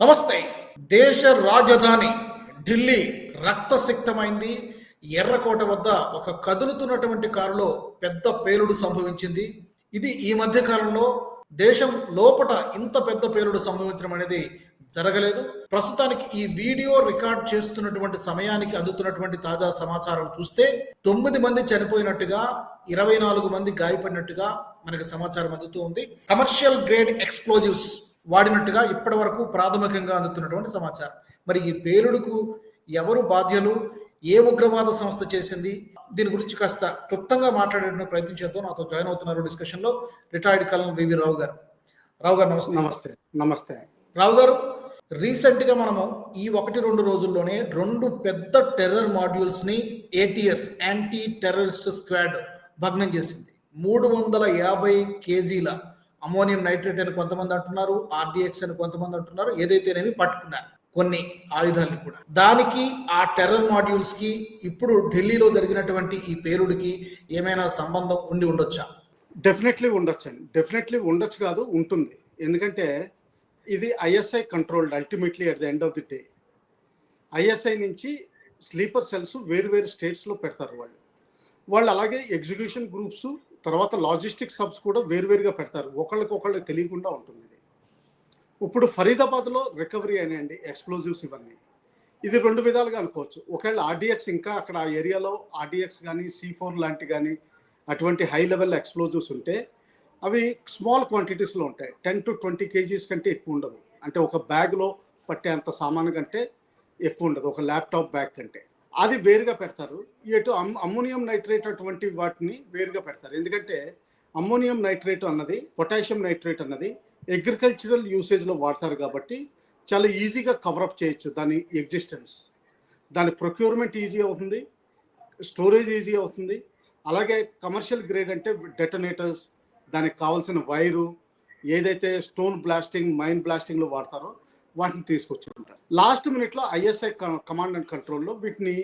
నమస్తే. దేశ రాజధాని ఢిల్లీ రక్తసిక్తమైంది. ఎర్రకోట వద్ద ఒక కదులుతున్నటువంటి కారులో పెద్ద పేలుడు సంభవించింది. ఇది ఈ మధ్య కాలంలో దేశం లోపట ఇంత పెద్ద పేలుడు సంభవించడం అనేది జరగలేదు. ప్రస్తుతానికి ఈ వీడియో రికార్డ్ చేస్తున్నటువంటి సమయానికి అందుతున్నటువంటి తాజా సమాచారం చూస్తే తొమ్మిది మంది చనిపోయినట్టుగా ఇరవై నాలుగు మంది గాయపడినట్టుగా మనకి సమాచారం అందుతూ ఉంది. కమర్షియల్ గ్రేడ్ ఎక్స్ప్లోజివ్స్ వాడినట్టుగా ఇప్పటి వరకు ప్రాథమికంగా అందుతున్నటువంటి సమాచారం. మరి ఈ పేలుడుకు ఎవరు బాధ్యులు? ఏ ఉగ్రవాద సంస్థ చేసింది? దీని గురించి కాస్త క్లుప్తంగా మాట్లాడేటువంటి ప్రయత్నం చేద్దాం. నాతో జాయిన్ అవుతున్నారు డిస్కషన్లో రిటైర్డ్ కలం వివి రావు గారు. రావు గారు నమస్తే. నమస్తే నమస్తే. రావు గారు రీసెంట్గా మనము ఈ ఒకటి రెండు రోజుల్లోనే రెండు పెద్ద టెర్రర్ మాడ్యూల్స్ని ఏటీఎస్ యాంటీ టెర్రరిస్ట్ స్క్వాడ్ భగ్నం చేసింది. మూడు వందల యాభై కేజీల అమోనియం నైట్రేట్ అని కొంతమంది అంటున్నారు ఆర్డిఎక్స్ అని కొంతమంది అంటున్నారు ఏదైతేనేమి పట్టుకున్నారు కొన్ని ఆయుధాలను కూడా. దానికి ఆ టెర్రర్ మాడ్యూల్స్కి ఇప్పుడు ఢిల్లీలో జరిగినటువంటి ఈ పేలుడికి ఏమైనా సంబంధం ఉండి ఉండొచ్చా? డెఫినెట్లీ ఉండొచ్చు అండి. డెఫినెట్లీ ఉండొచ్చు కాదు ఉంటుంది. ఎందుకంటే ఇది ISI controlled ultimately at the end of the day. ISI నుంచి స్లీపర్ సెల్స్ వేరు వేరు స్టేట్స్లో పెడతారు వాళ్ళు. వాళ్ళు అలాగే ఎగ్జిక్యూషన్ గ్రూప్స్ తర్వాత లాజిస్టిక్ సబ్స్ కూడా వేరువేరుగా పెడతారు. ఒకళ్ళకి ఒకళ్ళకి తెలియకుండా ఉంటుంది ఇది. ఇప్పుడు ఫరీదాబాద్లో రికవరీ అయినాయండి ఎక్స్ప్లోజివ్స్ ఇవన్నీ. ఇది రెండు విధాలుగా అనుకోవచ్చు. ఒకవేళ ఆర్డిఎక్స్ ఇంకా అక్కడ ఆ ఏరియాలో ఆర్డిఎక్స్ కానీ సి ఫోర్ లాంటి కానీ అటువంటి హై లెవెల్ ఎక్స్ప్లోజివ్స్ ఉంటే అవి స్మాల్ క్వాంటిటీస్లో ఉంటాయి. టెన్ టు ట్వంటీ కేజీస్ కంటే ఎక్కువ ఉండదు. అంటే ఒక బ్యాగ్లో పట్టే అంత సామాన్ కంటే ఎక్కువ ఉండదు. ఒక ల్యాప్టాప్ బ్యాగ్ కంటే. అది వేరుగా పెడతారు. ఎటు అమ్మోనియం నైట్రేట్ అటువంటి వాటిని వేరుగా పెడతారు. ఎందుకంటే అమ్మోనియం నైట్రేట్ అన్నది పొటాషియం నైట్రేట్ అన్నది అగ్రికల్చరల్ యూసేజ్లో వాడతారు కాబట్టి చాలా ఈజీగా కవరప్ చేయొచ్చు దాని ఎగ్జిస్టెన్స్ దాని ప్రొక్యూర్మెంట్ ఈజీ అవుతుంది స్టోరేజ్ ఈజీ అవుతుంది. అలాగే కమర్షియల్ గ్రేడ్ అంటే డెటనేటర్స్ దానికి కావాల్సిన వైరు ఏదైతే స్టోన్ బ్లాస్టింగ్ మైన్ బ్లాస్టింగ్లో వాడతారో వాటిని తీసుకొచ్చి ఉంటారు. లాస్ట్ మినిట్లో ఐఎస్ఐ కమాండ్ అండ్ కంట్రోల్లో వీటిని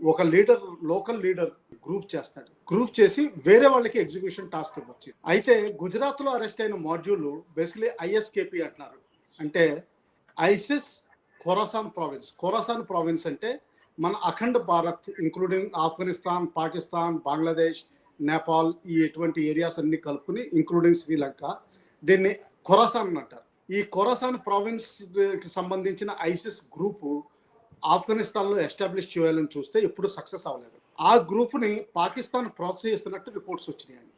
ఒక లీడర్ లోకల్ లీడర్ గ్రూప్ చేస్తాడు. గ్రూప్ చేసి వేరే వాళ్ళకి ఎగ్జిక్యూషన్ టాస్క్ ఇవ్వచ్చు. అయితే గుజరాత్లో అరెస్ట్ అయిన మాడ్యూల్ బేసిక్లీ ఐఎస్కేపి అంటున్నారు. అంటే ISIS Khorasan province Khorasan province అంటే మన అఖండ భారత్ ఇంక్లూడింగ్ ఆఫ్ఘనిస్తాన్ పాకిస్తాన్ బంగ్లాదేశ్ నేపాల్ ఈ ఎటువంటి ఏరియాస్ అన్ని కలుపుకుని ఇంక్లూడింగ్ శ్రీలంక దీన్ని ఖొరాసాన్ అంటారు. ఈ ఖొరాసాన్ ప్రావిన్స్కి సంబంధించిన ఐసిస్ గ్రూపు ఆఫ్ఘనిస్తాన్లో ఎస్టాబ్లిష్ చేయాలని చూస్తే ఎప్పుడు సక్సెస్ అవ్వలేదు. ఆ గ్రూప్ని పాకిస్తాన్ ప్రోత్సహిస్తున్నట్టు రిపోర్ట్స్ వచ్చినాయండి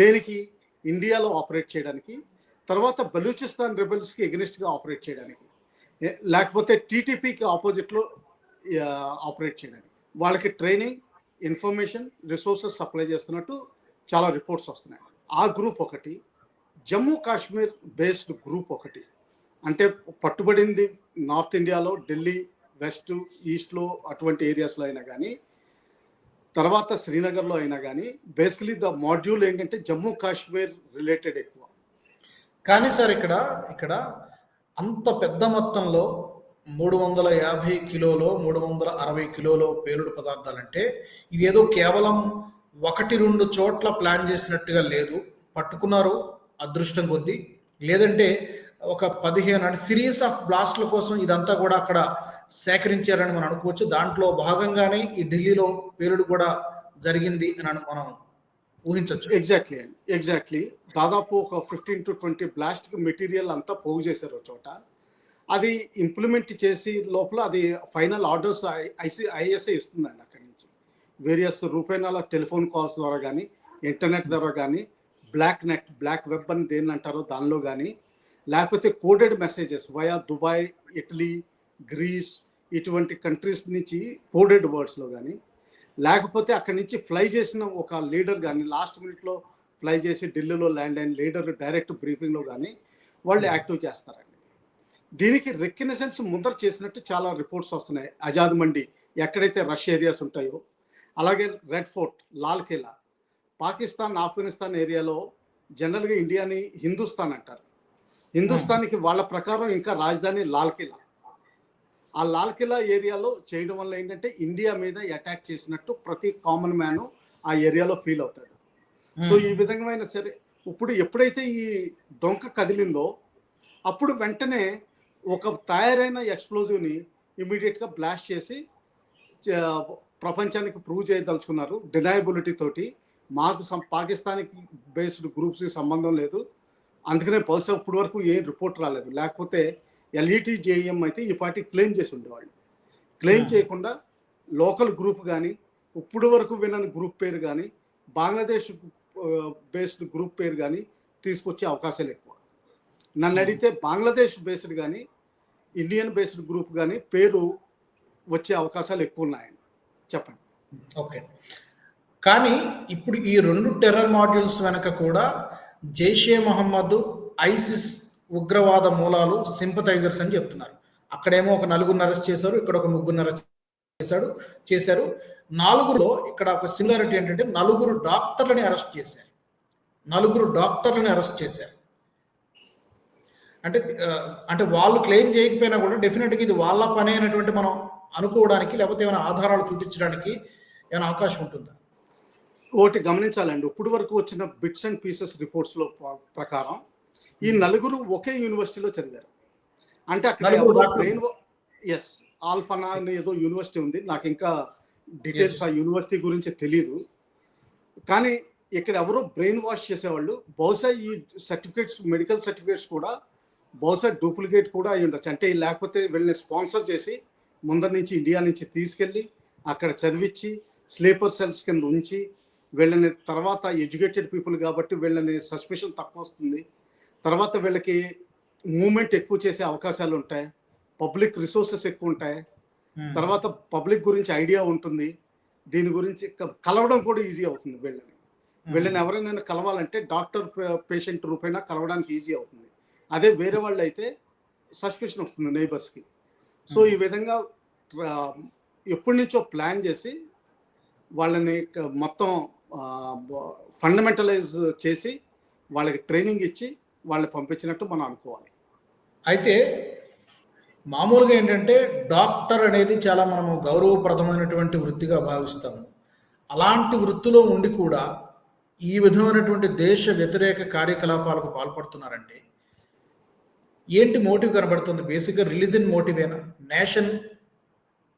దేనికి? ఇండియాలో ఆపరేట్ చేయడానికి తర్వాత బలూచిస్తాన్ రెబల్స్కి ఎగ్నెస్ట్గా ఆపరేట్ చేయడానికి లేకపోతే టీటీపీకి ఆపోజిట్లో ఆపరేట్ చేయడానికి. వాళ్ళకి ట్రైనింగ్ ఇన్ఫర్మేషన్ రిసోర్సెస్ సప్లై చేస్తున్నట్టు చాలా రిపోర్ట్స్ వస్తున్నాయి. ఆ గ్రూప్ ఒకటి జమ్మూ కాశ్మీర్ బేస్డ్ గ్రూప్ ఒకటి. అంటే పట్టుబడింది నార్త్ ఇండియాలో ఢిల్లీ వెస్ట్ ఈస్ట్లో అటువంటి ఏరియాస్లో అయినా కానీ తర్వాత శ్రీనగర్లో అయినా కానీ బేసికలీ ద మాడ్యూల్ ఏంటంటే జమ్మూ కాశ్మీర్ రిలేటెడ్ ఎక్కువ. కానీ సార్ ఇక్కడ ఇక్కడ అంత పెద్ద మొత్తంలో మూడు వందల యాభై కిలోలో మూడు వందల అరవై కిలోలో పేలుడు పదార్థాలంటే ఇదేదో కేవలం ఒకటి రెండు చోట్ల ప్లాన్ చేసినట్టుగా లేదు. పట్టుకున్నారు అదృష్టం కొద్ది. లేదంటే ఒక పదిహేను అంటే సిరీస్ ఆఫ్ బ్లాస్ట్ల కోసం ఇదంతా కూడా అక్కడ సేకరించారని మనం అనుకోవచ్చు. దాంట్లో భాగంగానే ఈ ఢిల్లీలో పేలుడు కూడా జరిగింది అని మనం ఊహించవచ్చు ఎగ్జాక్ట్లీ అండి ఎగ్జాక్ట్లీ దాదాపు ఒక fifteen to twenty blast material అంతా పోగు చేశారు ఒక చోట. అది ఇంప్లిమెంట్ చేసి లోపల అది ఫైనల్ ఆర్డర్స్ ఐసి ఐఎస్ఐ ఇస్తుందండి అక్కడి నుంచి. వేరియస్ రూపేణాల టెలిఫోన్ కాల్స్ ద్వారా కానీ ఇంటర్నెట్ ద్వారా కానీ బ్లాక్ నెట్ బ్లాక్ వెబ్ అని దేన్ని అంటారో దానిలో కానీ లేకపోతే coded messages via Dubai Italy Greece ఇటువంటి కంట్రీస్ నుంచి కోడెడ్ వర్డ్స్లో కానీ లేకపోతే అక్కడి నుంచి ఫ్లై చేసిన ఒక లీడర్ కానీ లాస్ట్ మినిట్లో ఫ్లై చేసి ఢిల్లీలో ల్యాండ్ అయిన లీడర్ డైరెక్ట్ బ్రీఫింగ్లో కానీ వాళ్ళు యాక్టివ్ చేస్తారండి. దీనికి రెక్కినెసెన్స్ ముందర చేసినట్టు చాలా రిపోర్ట్స్ వస్తున్నాయి. ఆజాద్ మండి ఎక్కడైతే రష్ ఏరియాస్ ఉంటాయో అలాగే రెడ్ ఫోర్ట్ లాల్ కిలా పాకిస్తాన్ ఆఫ్ఘనిస్తాన్ ఏరియాలో జనరల్గా ఇండియాని హిందుస్థాన్ అంటారు. హిందుస్థాన్కి వాళ్ళ ప్రకారం ఇంకా రాజధాని లాల్ కిలా. ఆ లాల్ కిలా ఏరియాలో చేయడం వల్ల ఏంటంటే ఇండియా మీద అటాక్ చేసినట్టు ప్రతి కామన్ మ్యాన్ ఆ ఏరియాలో ఫీల్ అవుతాడు. సో ఈ విధమైన సరే ఇప్పుడు ఎప్పుడైతే ఈ డొంక కదిలిందో అప్పుడు వెంటనే ఒక తయారైన ఎక్స్ప్లోజివ్ని ఇమీడియట్గా బ్లాస్ట్ చేసి ప్రపంచానికి ప్రూవ్ చేయదలుచుకున్నారు డినయబిలిటీ తోటి. మాకు సం పాకిస్తాన్కి బేస్డ్ గ్రూప్స్కి సంబంధం లేదు. అందుకనే బహుశా ఇప్పటి వరకు ఏం రిపోర్ట్ రాలేదు. లేకపోతే ఎల్ఈటి జేఎం అయితే ఈ పార్టీ క్లెయిమ్ చేసి ఉండేవాళ్ళు. క్లెయిమ్. చేయకుండా లోకల్ గ్రూప్ కానీ ఇప్పుడు వరకు వినని గ్రూప్ పేరు కానీ బంగ్లాదేశ్ బేస్డ్ గ్రూప్ పేరు కానీ తీసుకొచ్చే అవకాశాలు ఎక్కువ. నన్ను. అడిగితే బంగ్లాదేశ్ బేస్డ్ కానీ ఇండియన్ బేస్డ్ గ్రూప్ కానీ పేరు వచ్చే అవకాశాలు ఎక్కువ ఉన్నాయండి చెప్పండి. ఓకే. కానీ ఇప్పుడు ఈ రెండు టెర్రర్ మాడ్యూల్స్ వెనక కూడా జైషే మహమ్మద్ ఐసిస్ ఉగ్రవాద మూలాలు సింపథైజర్స్ అని చెప్తున్నారు. అక్కడేమో ఒక నలుగురిని అరెస్ట్ చేశారు ఇక్కడ ఒక ముగ్గురిని అరెస్ట్ చేశాడు చేశారు. నాలుగులో ఇక్కడ ఒక సిమిలారిటీ ఏంటంటే నలుగురు డాక్టర్లని అరెస్ట్ చేశారు. నలుగురు డాక్టర్లని అరెస్ట్ చేశారు. అంటే అంటే వాళ్ళు క్లెయిమ్ చేయకపోయినా కూడా డెఫినెట్గా ఇది వాళ్ళ పని అయినటువంటి మనం అనుకోవడానికి లేకపోతే ఏమైనా ఆధారాలు చూపించడానికి ఏమైనా అవకాశం ఉంటుందా? ఒకటి గమనించాలండి. ఇప్పుడు వరకు వచ్చిన బిట్స్ అండ్ పీసెస్ రిపోర్ట్స్లో ప్రకారం ఈ నలుగురు ఒకే యూనివర్సిటీలో చదివారు. అంటే అక్కడ. బ్రెయిన్ ఎస్ ఆల్ఫనా అని ఏదో యూనివర్సిటీ ఉంది. నాకు ఇంకా డీటెయిల్స్ ఆ యూనివర్సిటీ గురించి తెలియదు కానీ ఇక్కడ ఎవరో బ్రెయిన్ వాష్ చేసేవాళ్ళు బహుశా ఈ సర్టిఫికేట్స్ మెడికల్ సర్టిఫికేట్స్ కూడా బహుశా డూప్లికేట్ కూడా అయి ఉండొచ్చు. అంటే లేకపోతే వీళ్ళని స్పాన్సర్ చేసి ముందర నుంచి ఇండియా నుంచి తీసుకెళ్ళి అక్కడ చదివించి స్లీపర్ సెల్స్ కింద ఉంచి వీళ్ళని తర్వాత ఎడ్యుకేటెడ్ పీపుల్ కాబట్టి వీళ్ళని సస్పెషన్ తక్కువ వస్తుంది. తర్వాత వీళ్ళకి మూమెంట్ ఎక్కువ చేసే అవకాశాలు ఉంటాయి. పబ్లిక్ రిసోర్సెస్ ఎక్కువ ఉంటాయి. తర్వాత పబ్లిక్ గురించి ఐడియా ఉంటుంది. దీని గురించి కలవడం కూడా ఈజీ అవుతుంది వీళ్ళని. వీళ్ళని ఎవరైనా కలవాలంటే డాక్టర్ పేషెంట్ రూపేణా కలవడానికి ఈజీ అవుతుంది. అదే వేరే వాళ్ళు అయితే సస్పెషన్ వస్తుంది నైబర్స్కి. సో ఈ విధంగా ఎప్పటి నుంచో ప్లాన్ చేసి వాళ్ళని మొత్తం ఫండమెంటలైజ్ చేసి వాళ్ళకి ట్రైనింగ్ ఇచ్చి వాళ్ళని పంపించినట్టు మనం అనుకోవాలి. అయితే మామూలుగా ఏంటంటే డాక్టర్ అనేది చాలా మనము గౌరవప్రదమైనటువంటి వృత్తిగా భావిస్తాము. అలాంటి వృత్తిలో ఉండి కూడా ఈ విధమైనటువంటి దేశ వ్యతిరేక కార్యకలాపాలకు పాల్పడుతున్నారంటే ఏంటి మోటివ్ కనబడుతుంది? బేసిక్గా రిలీజన్ మోటివేనా? నేషన్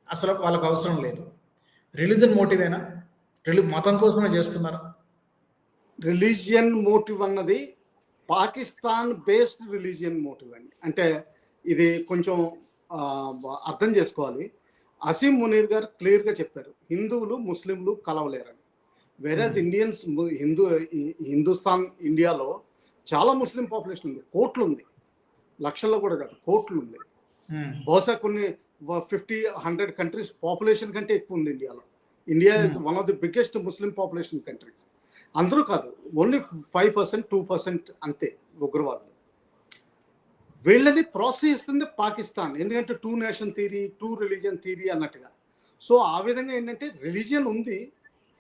అసలు వాళ్ళకు అవసరం లేదు. రిలీజన్ మోటివేనా? మతం కోసమే చేస్తున్నారా. రిలీజియన్ మోటివ్ అన్నది పాకిస్తాన్ బేస్డ్ రిలీజియన్ మోటివ్ అండి. అంటే ఇది కొంచెం అర్థం చేసుకోవాలి. అసీం మునీర్ గారు క్లియర్గా చెప్పారు హిందువులు ముస్లింలు కలవలేరని. వేరేజ్ ఇండియన్స్ ము- హిందూ హిందుస్థాన్ ఇండియాలో చాలా ముస్లిం పాపులేషన్ ఉంది. కోట్లు ఉంది లక్షల్లో కూడా కాదు కోట్లు ఉంది ఉమ్, బహుశా కొన్ని ఫిఫ్టీ హండ్రెడ్ కంట్రీస్ పాపులేషన్ కంటే ఎక్కువ ఉంది ఇండియాలో. India is one of the biggest Muslim population country అందరూ కాదు only five percent two percent అంతే ఉగ్రవాదులు. వీళ్ళని ప్రోత్సహిస్తుంది పాకిస్తాన్ ఎందుకంటే two nation theory two religion theory అన్నట్టుగా. సో ఆ విధంగా ఏంటంటే రిలీజియన్ ఉంది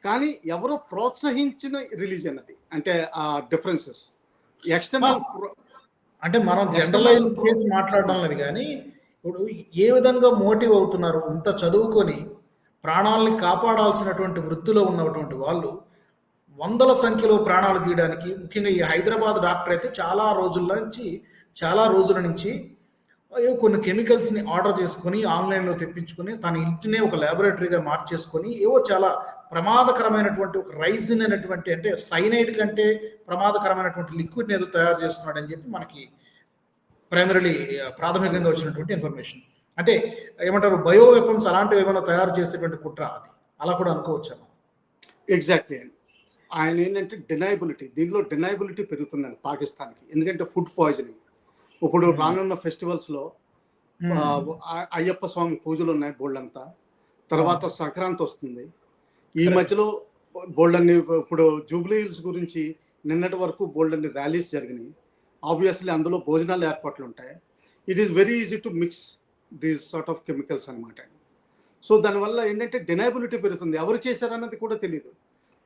కానీ ఎవరో ప్రోత్సహించిన రిలీజియన్ అది. అంటే ఆ డిఫరెన్సెస్ ఎక్స్టర్నల్ అంటే మనం జనరలైజ్ చేసి మాట్లాడడం లేదు కానీ ఇప్పుడు ఏ విధంగా మోటివ్ అవుతున్నారు ఇంత చదువుకొని ప్రాణాలని కాపాడాల్సినటువంటి వృత్తిలో ఉన్నటువంటి వాళ్ళు వందల సంఖ్యలో ప్రాణాలు తీయడానికి ముఖ్యంగా ఈ హైదరాబాద్ డాక్టర్ అయితే చాలా రోజుల నుంచి చాలా రోజుల నుంచి కొన్ని కెమికల్స్ని ఆర్డర్ చేసుకొని ఆన్లైన్లో తెప్పించుకొని తన ఇంటినే ఒక ల్యాబొరేటరీగా మార్చేసుకొని ఏవో చాలా ప్రమాదకరమైనటువంటి ఒక రైజిన్ అనేటువంటి అంటే సైనైడ్ కంటే ప్రమాదకరమైనటువంటి లిక్విడ్ని ఏదో తయారు చేస్తున్నాడని చెప్పి మనకి ప్రైమరీలీ ప్రాథమికంగా వచ్చినటువంటి ఇన్ఫర్మేషన్ అంటే ఏమంటారు బయో వెపన్స్ అలాంటివి ఏమైనా తయారు చేసేటువంటి కుట్ర అది? అలా కూడా అనుకోవచ్చు? ఎగ్జాక్ట్లీ అండి ఆయన ఏంటంటే డినైబిలిటీ దీనిలో డినైబిలిటీ పెరుగుతుందండి పాకిస్తాన్కి. ఎందుకంటే ఫుడ్ పాయిజనింగ్ ఇప్పుడు రానున్న ఫెస్టివల్స్లో అయ్యప్ప స్వామి పూజలు ఉన్నాయి బోల్డంతా తర్వాత సంక్రాంతి వస్తుంది. ఈ. మధ్యలో బోల్డన్ని ఇప్పుడు జూబ్లీ హిల్స్ గురించి నిన్నటి వరకు బోల్డన్ని ర్యాలీస్ జరిగినాయి. ఆబ్వియస్లీ అందులో భోజనాలు ఏర్పాట్లు ఉంటాయి it is very easy to mix these sort of chemicals అనమాట సో దానివల్ల ఏంటంటే డినైబిలిటీ పెరుగుతుంది. ఎవరు చేశారన్నది కూడా తెలియదు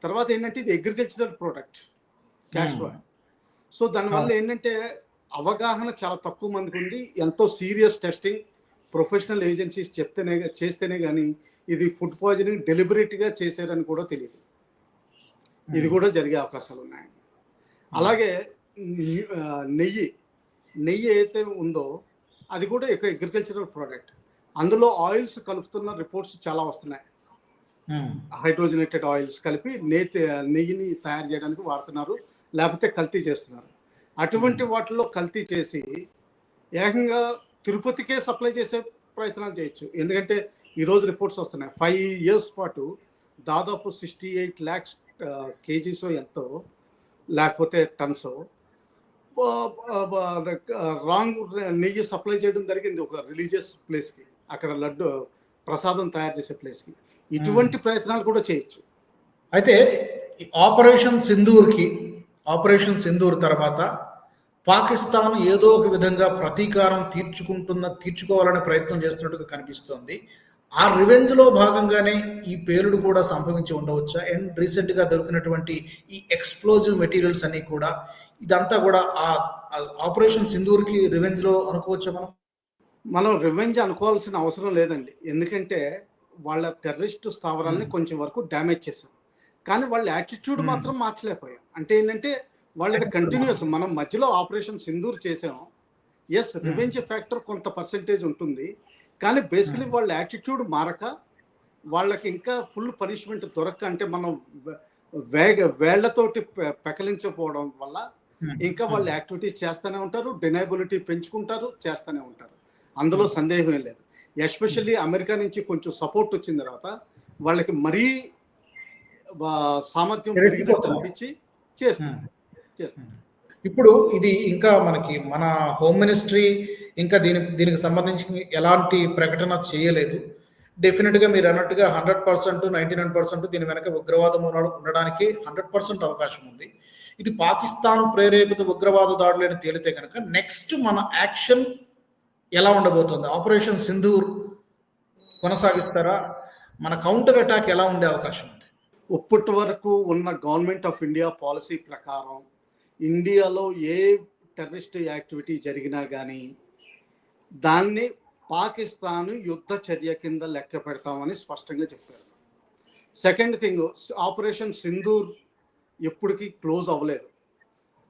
తర్వాత ఏంటంటే ఇది agricultural product cash Hmm. So దానివల్ల ఏంటంటే అవగాహన చాలా తక్కువ మందికి ఉంది. ఎంతో సీరియస్ టెస్టింగ్ ప్రొఫెషనల్ ఏజెన్సీస్ చెప్తేనే చేస్తేనే కానీ ఇది ఫుడ్ పాయిజనింగ్ డెలిబరేట్గా చేశారని కూడా తెలియదు ఇది కూడా జరిగే అవకాశాలు ఉన్నాయి. అలాగే నెయ్యి నెయ్యి అయితే ఉందో అది కూడా ఒక అగ్రికల్చరల్ ప్రోడక్ట్ అందులో ఆయిల్స్ కలుపుతున్న రిపోర్ట్స్ చాలా వస్తున్నాయి. హైడ్రోజనేటెడ్ ఆయిల్స్ కలిపి నేతి నెయ్యిని తయారు చేయడానికి వాడుతున్నారు లేకపోతే కల్తీ చేస్తున్నారు. అటువంటి వాటిలో కల్తీ చేసి ఏకంగా తిరుపతికే సప్లై చేసే ప్రయత్నాలు చేయొచ్చు. ఎందుకంటే ఈరోజు రిపోర్ట్స్ వస్తున్నాయి. ఫైవ్ ఇయర్స్ పాటు దాదాపు సిక్స్టీ ఎయిట్ ల్యాక్స్ కేజీస్ ఎంతో లేకపోతే టన్స్ రాంగ్ నెయ్యి సప్లై చేయడం జరిగింది ఒక రిలీజియస్ ప్లేస్కి. అక్కడ లడ్డు ప్రసాదం తయారు చేసే ప్లేస్కి. ఇటువంటి ప్రయత్నాలు కూడా చేయొచ్చు. అయితే ఆపరేషన్ సింధూర్కి ఆపరేషన్ సింధూర్ తర్వాత పాకిస్తాన్ ఏదో ఒక విధంగా ప్రతీకారం తీర్చుకుంటున్న తీర్చుకోవాలనే ప్రయత్నం చేస్తున్నట్టుగా కనిపిస్తోంది. ఆ రివెంజ్లో భాగంగానే ఈ పేలుడు కూడా సంభవించి ఉండవచ్చా? అండ్ రీసెంట్గా దొరికినటువంటి ఈ ఎక్స్ప్లోజివ్ మెటీరియల్స్ అన్ని కూడా ఇదంతా కూడా ఆ ఆపరేషన్ సింధూర్కి రివెంజ్లో అనుకోవచ్చా మనం? మనం రివెంజ్ అనుకోవాల్సిన అవసరం లేదండి. ఎందుకంటే వాళ్ళ టెర్రరిస్ట్ స్థావరాల్ని కొంచెం వరకు డ్యామేజ్ చేసాం కానీ వాళ్ళ యాటిట్యూడ్ Hmm. మాత్రం మార్చలేకపోయాం. అంటే ఏంటంటే వాళ్ళకి కంటిన్యూస్ మనం మధ్యలో ఆపరేషన్ సింధూర్ చేసాం ఎస్ రివెంజ్ ఫ్యాక్టర్ కొంత పర్సెంటేజ్ ఉంటుంది. కానీ బేసికలీ వాళ్ళ యాటిట్యూడ్ మారక వాళ్ళకి ఇంకా ఫుల్ పనిష్మెంట్ దొరక్క అంటే మనం వేగ వేళ్ళతోటి పెకలించకపోవడం వల్ల ఇంకా వాళ్ళు యాక్టివిటీస్ చేస్తూనే ఉంటారు డినైబిలిటీ పెంచుకుంటారు చేస్తూనే ఉంటారు. అందులో సందేహం ఏం లేదు. ఎస్పెషల్లీ అమెరికా నుంచి కొంచెం సపోర్ట్ వచ్చిన తర్వాత వాళ్ళకి మరీ సామర్థ్యం పెరిగినట్టు. అనిపించి చేస్తున్నారు చేస్తున్నారు ఇప్పుడు ఇది ఇంకా మనకి మన హోమ్ మినిస్ట్రీ ఇంకా దీని దీనికి సంబంధించి ఎలాంటి ప్రకటన చేయలేదు. డెఫినెట్గా మీరు అన్నట్టుగా hundred percent ninety nine percent దీని వెనక ఉగ్రవాదం ఉండడానికి హండ్రెడ్ పర్సెంట్ అవకాశం ఉంది. ఇది పాకిస్తాన్ ప్రేరేపిత ఉగ్రవాద దాడులని తేలితే కనుక నెక్స్ట్ మన యాక్షన్ ఎలా ఉండబోతుంది? ఆపరేషన్ సింధూర్ కొనసాగిస్తారా? మన కౌంటర్ అటాక్ ఎలా ఉండే అవకాశం ఉంది? ఇప్పటి వరకు ఉన్న గవర్నమెంట్ ఆఫ్ ఇండియా పాలసీ ప్రకారం ఇండియాలో ఏ టెర్రరిస్ట్ యాక్టివిటీ జరిగినా కానీ దాన్ని పాకిస్తాన్ యుద్ధ చర్య కింద లెక్క పెడతామని స్పష్టంగా చెప్పారు. సెకండ్ థింగ్ ఆపరేషన్ సింధూర్ ఎప్పటికీ క్లోజ్ అవ్వలేదు.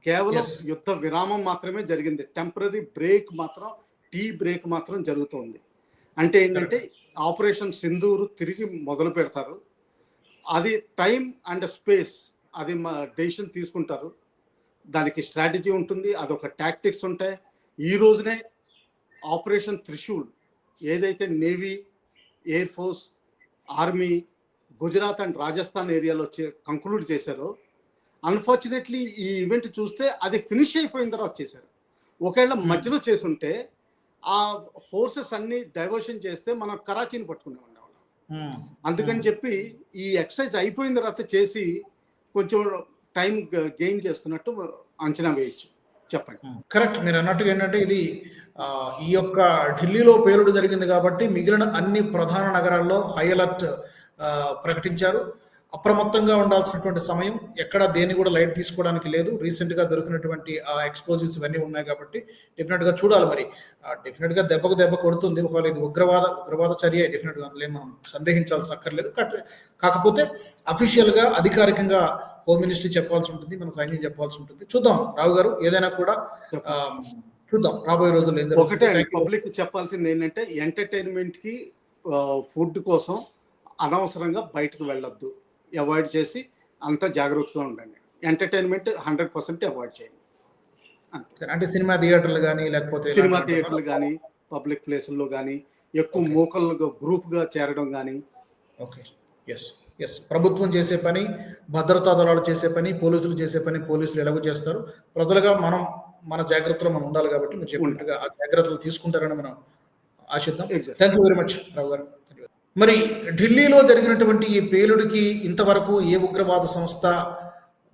కేవలం. యుద్ధ విరామం మాత్రమే జరిగింది. టెంపరీ బ్రేక్ మాత్రం టీ బ్రేక్ మాత్రం జరుగుతోంది. అంటే ఏంటంటే ఆపరేషన్ సింధూర్ తిరిగి మొదలు పెడతారు. అది టైం అండ్ స్పేస్ అది మా డెసిషన్ తీసుకుంటారు. దానికి స్ట్రాటజీ ఉంటుంది అదొక టాక్టిక్స్ ఉంటాయి. ఈ రోజునే ఆపరేషన్ త్రిశూల్ ఏదైతే navy air force army Gujarat and Rajasthan ఏరియాలో కంక్లూడ్ చేశారో అన్ఫార్చునేట్లీ ఈ ఈవెంట్ చూస్తే అది ఫినిష్ అయిపోయిన తర్వాత చేశారు. ఒకవేళ మధ్యలో చేసుంటే ఆ ఫోర్సెస్ అన్ని డైవర్షన్ చేస్తే మనం కరాచీని పట్టుకునే ఉండేవాళ్ళం Hmm. అందుకని చెప్పి ఈ ఎక్సర్సైజ్ అయిపోయిన తర్వాత చేసి కొంచెం టైం గెయిన్ చేస్తున్నట్టు అంచనా వేయచ్చు. చెప్పండి. కరెక్ట్. మీరు అన్నట్టుగా ఏంటంటే ఇది ఈ యొక్క ఢిల్లీలో పేలుడు జరిగింది కాబట్టి మిగిలిన అన్ని ప్రధాన నగరాల్లో హై అలర్ట్ ప్రకటించారు. అప్రమత్తంగా ఉండాల్సినటువంటి సమయం ఎక్కడ దేన్ని కూడా లైట్ తీసుకోవడానికి లేదు. రీసెంట్గా దొరికినటువంటి ఆ ఎక్స్పోజిస్ ఇవన్నీ ఉన్నాయి కాబట్టి డెఫినెట్గా చూడాలి మరి. డెఫినెట్గా దెబ్బకు దెబ్బ కొడుతుంది. ఒకవేళ ఇది ఉగ్రవాద ఉగ్రవాద చర్య డెఫినెట్గా అందులో మనం సందేహించాల్సి అక్కర్లేదు. కాకపోతే అఫీషియల్గా అధికారికంగా హోమ్ మినిస్ట్రీ చెప్పాల్సి ఉంటుంది మన సైన్యం చెప్పాల్సి ఉంటుంది. చూద్దాం రావు గారు ఏదైనా కూడా చూద్దాం రాబోయే రోజుల్లో. ఒకటే. పబ్లిక్ చెప్పాల్సింది ఏంటంటే ఎంటర్టైన్మెంట్కి ఫుడ్ కోసం అనవసరంగా బయటకు వెళ్ళొద్దు. అవాయిడ్ చేసి అంత జాగ్రత్తగా ఉండండి. ఎంటర్టైన్మెంట్ హండ్రెడ్ పర్సెంట్ అవాయిడ్ చేయండి. అంటే సినిమా థియేటర్లు కానీ లేకపోతే సినిమా థియేటర్లు కానీ పబ్లిక్ ప్లేసుల్లో కానీ ఎక్కువ మూకలుగా గ్రూప్గా చేరడం కానీ. ఓకే. ఎస్ ఎస్ ప్రభుత్వం చేసే పని భద్రతా దళాలు చేసే పని పోలీసులు చేసే పని పోలీసులు ఎలాగో చేస్తారు. ప్రజలుగా మనం మన జాగ్రత్తలో మనం ఉండాలి కాబట్టి మీరు చెప్పినట్టుగా ఆ జాగ్రత్తలు తీసుకుంటారని మనం ఆశిద్దాం. Thank you very much Rao garu. మరి ఢిల్లీలో జరిగినటువంటి ఈ పేలుడికి ఇంతవరకు ఏ ఉగ్రవాద సంస్థ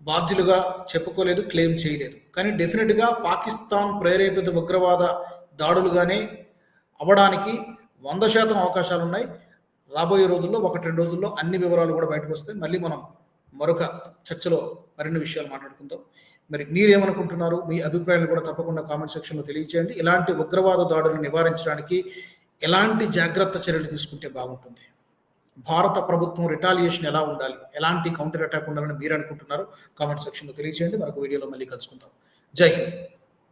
బాధ్యులుగా చెప్పుకోలేదు క్లెయిమ్ చేయలేదు. కానీ డెఫినెట్గా పాకిస్తాన్ ప్రేరేపిత ఉగ్రవాద దాడులుగానే అవ్వడానికి వంద శాతం అవకాశాలు ఉన్నాయి రాబోయే రోజుల్లో ఒకటి రెండు రోజుల్లో అన్ని వివరాలు కూడా బయటకు వస్తాయి. మళ్ళీ మనం మరొక చర్చలో మరిన్ని విషయాలు మాట్లాడుకుందాం. మరి మీరేమనుకుంటున్నారు? మీ అభిప్రాయాలు కూడా తప్పకుండా కామెంట్ సెక్షన్లో తెలియజేయండి ఇలాంటి ఉగ్రవాద దాడులను నివారించడానికి ఎలాంటి జాగ్రత్త చర్యలు తీసుకుంటే బాగుంటుంది? భారత ప్రభుత్వం రిటాలియేషన్ ఎలా ఉండాలి? ఎలాంటి కౌంటర్ అటాక్ ఉండాలని మీరు అనుకుంటున్నారు కామెంట్ సెక్షన్లో తెలియచేయండి. మరొక వీడియోలో మళ్ళీ కలుసుకుందాం. జై హింద్.